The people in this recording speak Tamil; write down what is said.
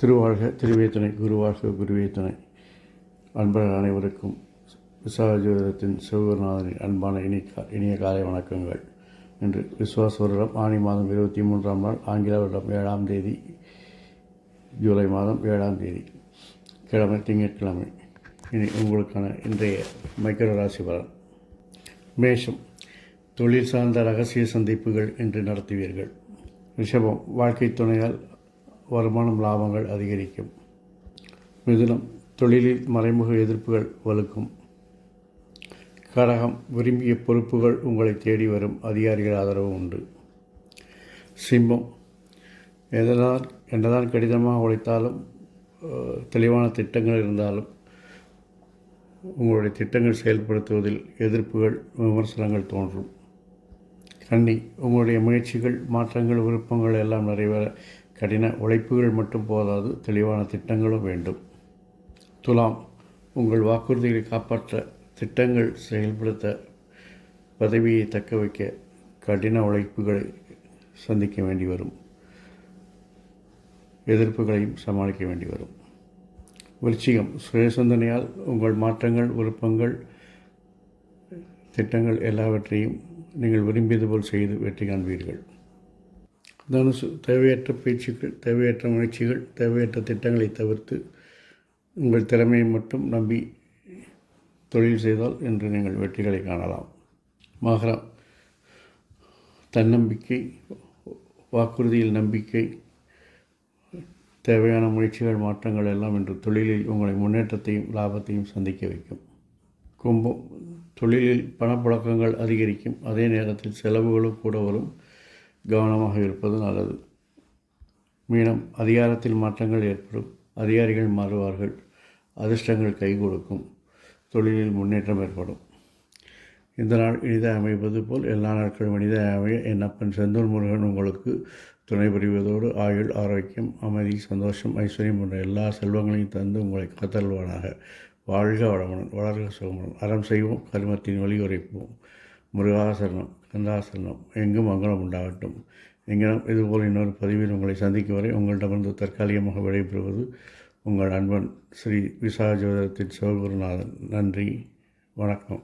திருவாழ்க திருவேத்தனை குருவாழ்க குருவேத்தனை அன்பர்கள் அனைவருக்கும் விசாகஜோதத்தின் சிவகுருநாதனின் அன்பான இனி இனிய காலை வணக்கங்கள். இன்று விஸ்வாச வருடம் ஆணி மாதம் இருபத்தி மூன்றாம் நாள் ஆங்கில வருடம் ஏழாம் தேதி ஜூலை மாதம் ஏழாம் தேதி. கிழமை திங்கட்கிழமை. இனி உங்களுக்கான இன்றைய மைக்கர ராசி பலன். மேஷம் தொழில் சார்ந்த ரகசிய சந்திப்புகள் இன்று நடத்துவீர்கள். ரிஷபம் வாழ்க்கை துணையால் வருமானம் லாபங்கள் அதிகரிக்கும். மிதுனம் தொழிலில் மறைமுக எதிர்ப்புகள் வலுக்கும். கடகம் விரும்பிய பொறுப்புகள் உங்களை தேடி வரும் அதிகாரிகள் ஆதரவு உண்டு. சிம்மம் எதனால் என்னதான் கடினமாக உழைத்தாலும் தெளிவான திட்டங்கள் இருந்தாலும் உங்களுடைய திட்டங்கள் செயல்படுத்துவதில் எதிர்ப்புகள் விமர்சனங்கள் தோன்றும். கன்னி உங்களுடைய முயற்சிகள் மாற்றங்கள் விருப்பங்கள் எல்லாம் நிறைவேற கடின உழைப்புகள் மட்டும் போதாது தெளிவான திட்டங்களும் வேண்டும். துலாம் உங்கள் வாக்குறுதிகளை காப்பாற்ற திட்டங்கள் செயல்படுத்த பதவியை தக்க வைக்க கடின உழைப்புகளை சந்திக்க வேண்டி வரும். எதிர்ப்புகளையும் சமாளிக்க வேண்டி வரும். விருச்சிகம் சுயசிந்தனையால் உங்கள் மாற்றங்கள் விருப்பங்கள் திட்டங்கள் எல்லாவற்றையும் நீங்கள் விரும்பியது போல் செய்து வெற்றி காண்பீர்கள். தனுசு தேவையற்ற பேச்சுக்கள் தேவையற்ற முயற்சிகள் தேவையற்ற திட்டங்களை தவிர்த்து உங்கள் திறமையை மட்டும் நம்பி தொழில் செய்தால் இன்று நீங்கள் வெற்றிகளை காணலாம். மகரம் தன்னம்பிக்கை வாக்குறுதியில் நம்பிக்கை தேவையான முயற்சிகள் மாற்றங்கள் எல்லாம் இன்று தொழிலில் உங்களை முன்னேற்றத்தையும் லாபத்தையும் சந்திக்க வைக்கும். கும்பம் தொழிலில் பணப்புழக்கங்கள் அதிகரிக்கும். அதே நேரத்தில் செலவுகளும் கூட வரும். கவனமாக இருப்பது நல்லது. மீனம் அதிகாரத்தில் மாற்றங்கள் ஏற்படும். அதிகாரிகள் மாறுவார்கள். அதிர்ஷ்டங்கள் கை கொடுக்கும். தொழிலில் முன்னேற்றம் ஏற்படும். இந்த நாள் இனிதாக அமைப்பது போல் எல்லா நாட்களும் இனிதாக அமைய என் அப்பன் செந்தூர் முருகன் உங்களுக்கு துணை புரிவதோடு ஆயுள் ஆரோக்கியம் அமைதி சந்தோஷம் ஐஸ்வர்யம் போன்ற எல்லா செல்வங்களையும் தந்து உங்களை காத்தல்வானாக வாழ்க வளமுடன் வளர்க சுகமுடன். அறம் செய்வோம் கருமத்தின் வழி உரைப்போம். முருகாசரணம் கந்தாசரணம் எங்கும் மங்களம் உண்டாகட்டும். எங்கிடம் இதுபோல் இன்னொரு பதிவில் உங்களை சந்திக்கும் வரை உங்களிடமிருந்து தற்காலிகமாக விடைபெறுவது உங்கள் அன்பன் ஸ்ரீ விசாஜோதரத்தின் சிவகுருநாதன் நன்றி வணக்கம்.